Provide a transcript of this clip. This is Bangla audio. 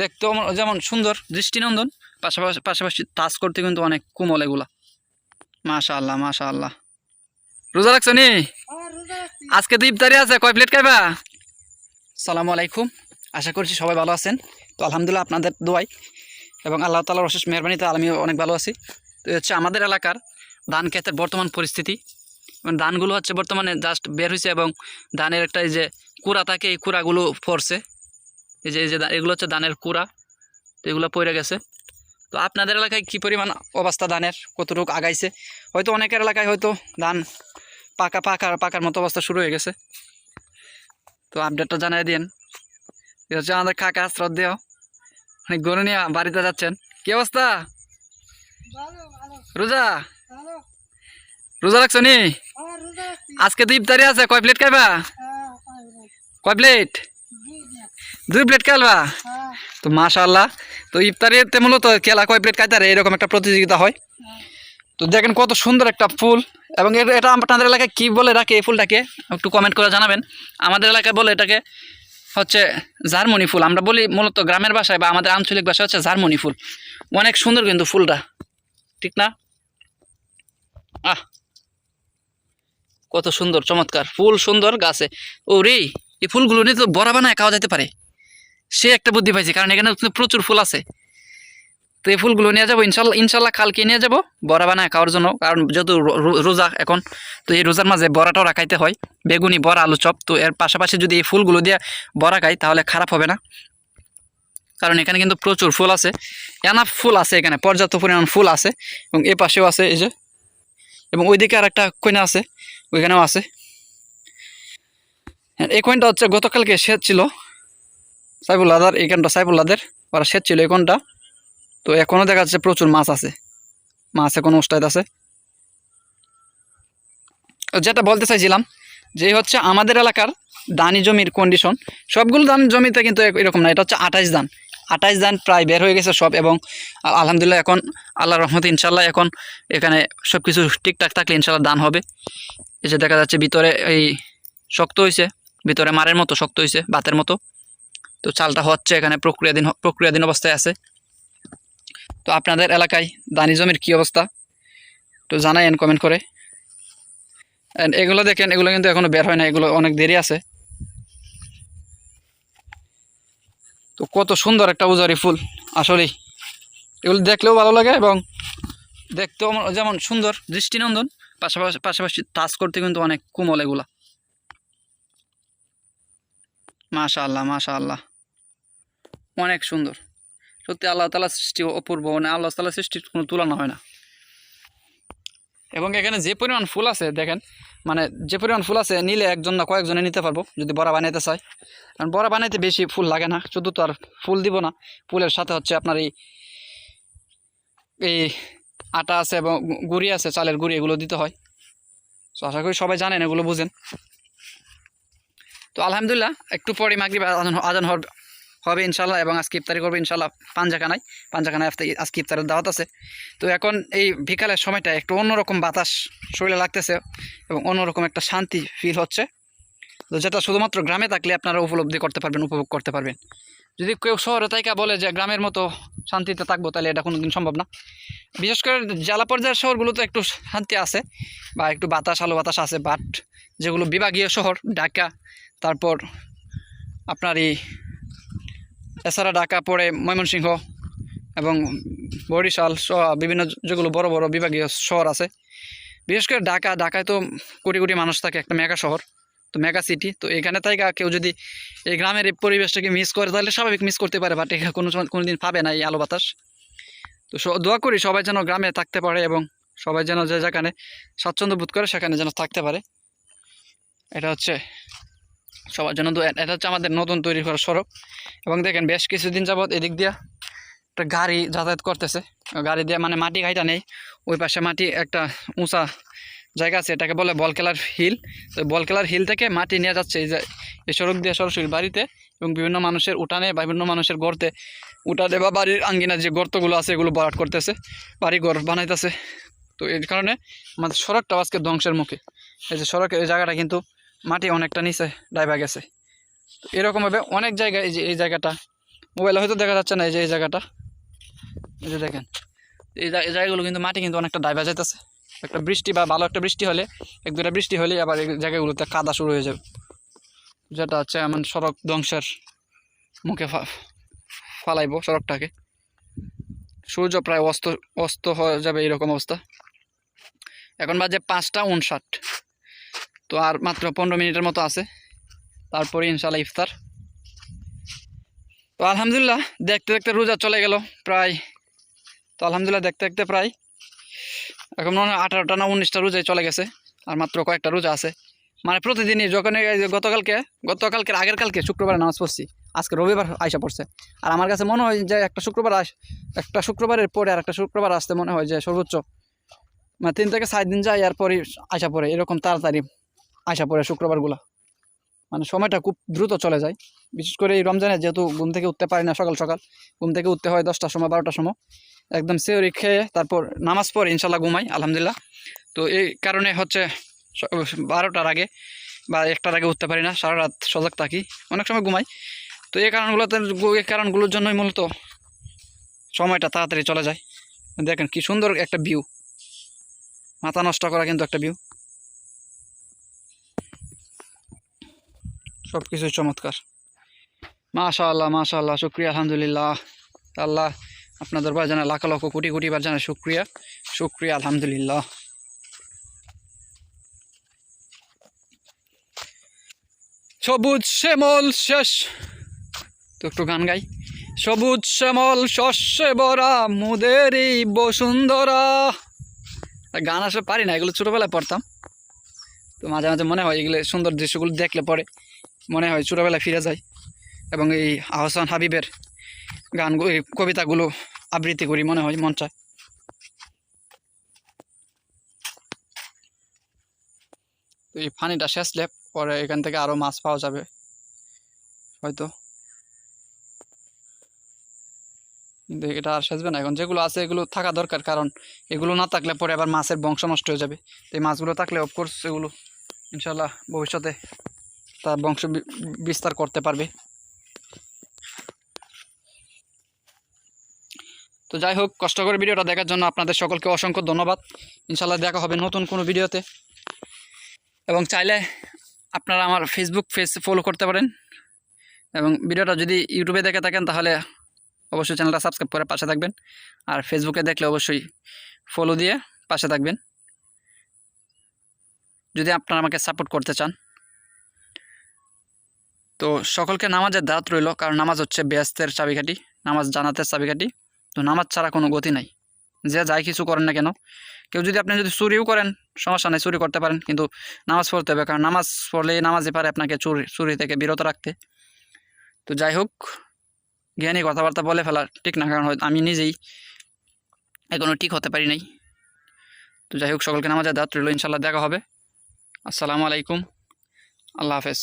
দেখতেও যেমন সুন্দর দৃষ্টিনন্দন পাশাপাশি পাশাপাশি টাচ করতে কিন্তু অনেক কোমল এগুলা। মাশা আল্লাহ মাশা আল্লাহ রোজা রাখছো। নি আজকে তো ইফতারি আছে কয় প্লেট খাইবা? সালামু আলাইকুম আশা করছি সবাই ভালো আছেন। তো আলহামদুলিল্লাহ আপনাদের দোয়াই এবং আল্লাহ তালার অশেষ মেহরবানিতে আমিও অনেক ভালো আছি। তো হচ্ছে আমাদের এলাকার ধান ক্ষেতের বর্তমান পরিস্থিতি এবং ধানগুলো হচ্ছে বর্তমানে জাস্ট বের হয়েছে এবং ধানের একটা এই যে কুড়া থাকে এই কুড়াগুলো পড়ছে এই যে এই যে এগুলো হচ্ছে ধানের কুড়া তো এগুলো পড়ে গেছে। তো আপনাদের এলাকায় কী পরিমাণ অবস্থা ধানের? কতটুকু আগাইছে? হয়তো অনেকের এলাকায় হয়তো ধান পাকা পাকা পাকার মতো অবস্থা শুরু হয়ে গেছে। তো আপডেটটা জানাই দিন হচ্ছে আমাদের কাকা শ্রদ্ধেয়। অনেক গরু নিয়ে বাড়িতে যাচ্ছেন। কি অবস্থা? রোজা? রোজা রাখছো নি? আজকে তো ইফতারি আছে। কয় প্লেট খাইবা? কয় প্লেট? দুই প্লেট খেলবা? তো মাশাল্লাহ তো ইফতারিতে মূলত খেলা কয় প্লেট খাইতে এরকম একটা প্রতিযোগিতা হয়। তো দেখেন কত সুন্দর একটা ফুল। এবং এটা এটা আপনাদের এলাকায় কী বলে রাখে এই ফুলটাকে? একটু কমেন্ট করে জানাবেন। আমাদের এলাকায় বলে এটাকে হচ্ছে জার্মনি ফুল। আমরা বলি মূলত গ্রামের ভাষায় বা আমাদের আঞ্চলিক ভাষায় হচ্ছে জার্মনি ফুল। অনেক সুন্দর কিন্তু ফুলটা। ঠিক না? আহ! কত সুন্দর চমৎকার। ফুল সুন্দর গাছে। ও রে এই ফুলগুলো নিয়ে তো বড়া বানায় খাওয়া যেতে পারে। সে একটা বুদ্ধি পাইছে কারণ এখানে প্রচুর ফুল আছে। তো এই ফুলগুলো নিয়ে যাব ইনশাল্লাহ ইনশাল্লাহ কালকে নিয়ে যাব বড়া বানায় খাওয়ার জন্য কারণ যেহেতু রোজা এখন তো এই রোজার মাঝে বড়াটাও রাখাইতে হয় বেগুনি বড়া আলু চপ তো এর পাশাপাশি যদি এই ফুলগুলো দিয়ে বড়া খাই তাহলে খারাপ হবে না। কারণ এখানে কিন্তু প্রচুর ফুল আছে এনা ফুল আছে এখানে পর্যাপ্ত পরিমাণ ফুল আছে এবং এ পাশেও আছে এই যে এবং ওইদিকে আর একটা কইনা আছে ওইখানেও আছে। হ্যাঁ, এই কয়েনটা হচ্ছে গতকালকে সেচ ছিল সাইফুল্লাদার এই কোনটা সাইফুল্লাদের ওরা সেচ ছিল এই কোনটা তো এখনও দেখা যাচ্ছে প্রচুর মাছ আছে। মাছ এখন ওস্তাদ আছে। যেটা বলতে চাইছিলাম, যে হচ্ছে আমাদের এলাকার দানি জমির কন্ডিশন সবগুলো ধান জমিতে কিন্তু এরকম না, এটা হচ্ছে আঠাইশ দান। আঠাইশ ধান প্রায় বের হয়ে গেছে সব এবং আলহামদুলিল্লাহ এখন আল্লাহ রহমত ইনশাল্লাহ এখন এখানে সব কিছু ঠিকঠাক থাকলে ইনশাল্লাহ দান হবে। এই যে দেখা যাচ্ছে ভিতরে এই শক্ত হয়েছে ভিতরে মারের মতো শক্ত হয়েছে বাতের মতো। তো চালটা হচ্ছে এখানে প্রক্রিয়াধীন প্রক্রিয়াধীন অবস্থায় আছে। তো আপনাদের এলাকায় দানি জমির কী অবস্থা? তো জানাইন কমেন্ট করে। এগুলো দেখেন, এগুলো কিন্তু এখনও বের হয় না এগুলো অনেক দেরি আছে। তো কত সুন্দর একটা উজারি ফুল, আসলেই। এগুলো দেখলেও ভালো লাগে এবং দেখতেও যেমন সুন্দর, দৃষ্টিনন্দন, পাশাপাশি পাশাপাশি টাচ করতে কিন্তু অনেক কোমল এগুলা। মাশা আল্লাহ মাশা আল্লাহ অনেক সুন্দর। সত্যি আল্লাহ তালা সৃষ্টি অপূর্ব মানে আল্লাহ তালা সৃষ্টির কোনো তুলনা হয় না। এবং এখানে যে পরিমাণ ফুল আছে, দেখেন মানে যে পরিমাণ ফুল আছে, নিলে একজন না কয়েকজনে নিতে পারব, যদি বড়া বানাইতে চায়। কারণ বড়া বানাইতে বেশি ফুল লাগে না, শুধু তো আর ফুল দিব না। ফুলের সাথে হচ্ছে আপনার এই এই আটা আছে এবং গুড়ি আছে, চালের গুড়ি এগুলো দিতে হয়। তো আশা করি সবাই জানেন, এগুলো বুঝেন। তো আলহামদুলিল্লাহ, একটু পরে মাগরিব আজান হবে হবে ইনশাল্লাহ এবং আজকে ইফতারি করবে ইনশাল্লাহ পাঞ্জাখানায়। পাঞ্জাখানায় আজকে ইফতারের দাওয়াত আছে। তো এখন এই বিকালের সময়টা একটু অন্যরকম বাতাস শরীরে লাগতেছে এবং অন্যরকম একটা শান্তি ফিল হচ্ছে। তো যেটা শুধুমাত্র গ্রামে থাকলে আপনারা উপলব্ধি করতে পারবেন, উপভোগ করতে পারবেন। যদি কেউ শহরে তাইকা বলে যে গ্রামের মতো শান্তিতে থাকব, তাহলে এটা কোনো দিন সম্ভব না। বিশেষ করে জেলা পর্যায়ের শহরগুলোতে একটু শান্তি আছে বা একটু বাতাস, আলো বাতাস আছে বাট যেগুলো বিভাগীয় শহর, ঢাকা তারপর আপনার এই এছাড়া ঢাকা পড়ে ময়মনসিংহ এবং বরিশাল বিভিন্ন যেগুলো বড় বড় বিভাগীয় শহর আছে। বিশেষ করে ঢাকা, ঢাকায় তো কোটি কোটি মানুষ থাকে, একটা মেগা শহর, তো মেগা সিটি, তো এখানে থেকে কেউ যদি এই গ্রামের এই পরিবেশটাকে মিস করে, তাহলে স্বাভাবিক মিস করতে পারে বাট এখানে কোনো কোনো দিন পাবে না এই আলো বাতাস। তো দোয়া করি সবাই যেন গ্রামে থাকতে পারে এবং সবাই যেন যে যেখানে স্বাচ্ছন্দ্য বোধ করে সেখানে যেন থাকতে পারে। এটা হচ্ছে সবার জন্য। এটা হচ্ছে আমাদের নতুন তৈরি করা সড়ক। এবং দেখেন, বেশ কিছুদিন যাবৎ এদিক দিয়া একটা গাড়ি যাতায়াত করতেছে। গাড়ি দিয়ে মানে মাটি ঘাইটা নেই। ওই পাশে মাটি একটা উঁচা জায়গা আছে, এটাকে বলে বলকেলার হিল। তো বলকেলার হিল থেকে মাটি নিয়ে যাচ্ছে এই যে, এই সড়ক দিয়ে সরাসরি বাড়িতে। এবং বিভিন্ন মানুষের উঠানে বা বিভিন্ন মানুষের গর্তে উঠানে বা বাড়ির আঙ্গিনা যে গর্তগুলো আছে, এগুলো ভরাট করতেছে বাড়ি ঘর বানাইতেছে। তো এই কারণে আমাদের সড়কটাও আজকে ধ্বংসের মুখে। এই যে সড়কের এই জায়গাটা কিন্তু মাটি অনেকটা নিচে ডাইবা গেছে। এরকমভাবে অনেক জায়গায় এই যে, এই জায়গাটা। মোবাইলে হয়তো দেখা যাচ্ছে না এই যে, এই জায়গাটা। এই যে দেখেন। এই জায়গাগুলো কিন্তু মাটি কিন্তু অনেকটা ডাইভা যাইতেছে। একটা বৃষ্টি বা ভালো একটা বৃষ্টি হলে, এক দুটা বৃষ্টি হলে আবার এই জায়গাগুলোতে কাদা শুরু হয়ে যাবে। যেটা হচ্ছে এমন সড়ক ধ্বংসের মুখে ফালাইব সড়কটাকে। সূর্য প্রায় অস্ত অস্ত হয়ে যাবে এরকম অবস্থা। এখন বাজে পাঁচটা উনষাট তো আর মাত্র পনেরো মিনিটের মতো আছে। তারপরে ইনশাল্লাহ ইফতার। তো আলহামদুলিল্লাহ, দেখতে দেখতে রোজা চলে গেল প্রায়। তো আলহামদুলিল্লাহ, দেখতে দেখতে প্রায় এখন মনে হয় আঠারোটা না উনিশটা রোজাই চলে গেছে। আর মাত্র কয়েকটা রোজা আছে। মানে প্রতিদিনই যখন গতকালকে গতকালকে আগের কালকে শুক্রবারে নামাজ পড়ছি। আজকে রবিবার আইসা পড়ছে। আর আমার কাছে মনে হয় যে একটা শুক্রবার একটা শুক্রবারের পরে আর একটা শুক্রবার আসতে মনে হয় যে সর্বোচ্চ। মানে তিন থেকে সাত দিন যায় আর পরে আইসা পড়ে, এরকম তাড়াতাড়ি। আইসা পড়ে শুক্রবারগুলো। মানে সময়টা খুব দ্রুত চলে যায়। বিশেষ করে এই রমজানে যেহেতু ঘুম থেকে উঠতে পারি না সকাল সকাল, ঘুম থেকে উঠতে হয় দশটার সময়, বারোটার সময়। একদম সেওরি খেয়ে তারপর নামাজ পড়ে ইনশাল্লাহ ঘুমাই, আলহামদুলিল্লাহ। তো এই কারণে হচ্ছে বারোটার আগে বা একটার আগে উঠতে পারি না সারা রাত সজাগ থাকি, অনেক সময় ঘুমাই। তো এই কারণগুলোতে এই কারণগুলোর জন্যই মূলত সময়টা তাড়াতাড়ি চলে যায়। দেখেন কি সুন্দর একটা ভিউ মাথা নষ্ট করা কিন্তু একটা ভিউ সব কিছুই চমৎকার। মাশা আল্লাহ মাশা আল্লাহ শুক্রিয়া, আলহামদুলিল্লাহ। আল্লাহ আপনার দরবার জানা লাখ লক্ষ কোটি কোটি বার জানা শুক্রিয়া। শুক্রিয়া, আলহামদুলিল্লাহ। সবুজ শ্যামল শেষ তো একটু গান গাই। সবুজ শ্যামল শস্যে বরা, মুদেরই বসুন্ধরা। গান আসলে পারি না, এগুলো ছোটোবেলায় পড়তাম। তো মাঝে মাঝে মনে হয় এগুলো সুন্দর দৃশ্যগুলো দেখলে পরে মনে হয় ছোটোবেলায় ফিরে যায় এবং এই আহসান হাবিবের গান কবিতাগুলো আবৃত্তি করি মনে হয়, মন তো এই পানিটা শেষলে পরে এখান থেকে আরও মাছ পাওয়া যাবে, হয়তো। কিন্তু এটা আর সেচবে না, এখন যেগুলো আছে এগুলো থাকা দরকার, কারণ এগুলো না থাকলে পরে আবার মাছের বংশ নষ্ট হয়ে যাবে। তো এই মাছগুলো থাকলে অফকোর্স এগুলো ইনশাল্লাহ ভবিষ্যতে তার বংশ বিস্তার করতে পারবে। তো যাই হোক, কষ্ট করে ভিডিওটা দেখার জন্য আপনাদের সকলকে অসংখ্য ধন্যবাদ। ইনশাল্লাহ দেখা হবে নতুন কোনো ভিডিওতে। এবং চাইলে আপনারা আমার ফেসবুক পেজ ফলো করতে পারেন। এবং ভিডিওটা যদি ইউটিউবে দেখে থাকেন, তাহলে অবশ্যই চ্যানেলটা সাবস্ক্রাইব করে পাশে থাকবেন। আর ফেসবুকে দেখলে অবশ্যই ফলো দিয়ে পাশে থাকবেন। যদি আপনারা আমাকে সাপোর্ট করতে চান তো সকলকে নামাজের দাঁত রইল, কারণ নামাজ হচ্ছে ব্যস্তের চাবিকাঠি, নামাজ জানাতের চাবিকাঠি। তো নামাজ ছাড়া কোনো গতি নাই। যে যাই কিছু করেন না কেন, কেউ যদি আপনি যদি চুরিও করেন, সমস্যা নেই, চুরি করতে পারেন, কিন্তু নামাজ পড়তে হবে, কারণ নামাজ পড়লে নামাজই পারে আপনাকে চুরি চুরি থেকে বিরত রাখতে। তো যাই হোক, জ্ঞানী কথাবার্তা বলে ফেলা ঠিক না, কারণ আমি নিজেই এখনও ঠিক হতে পারি নাই। তো যাই হোক, সকলকে নামাজের দাঁত রইল ইনশাল্লাহ দেখা হবে। আসসালামু আলাইকুম। আল্লাহ হাফেজ।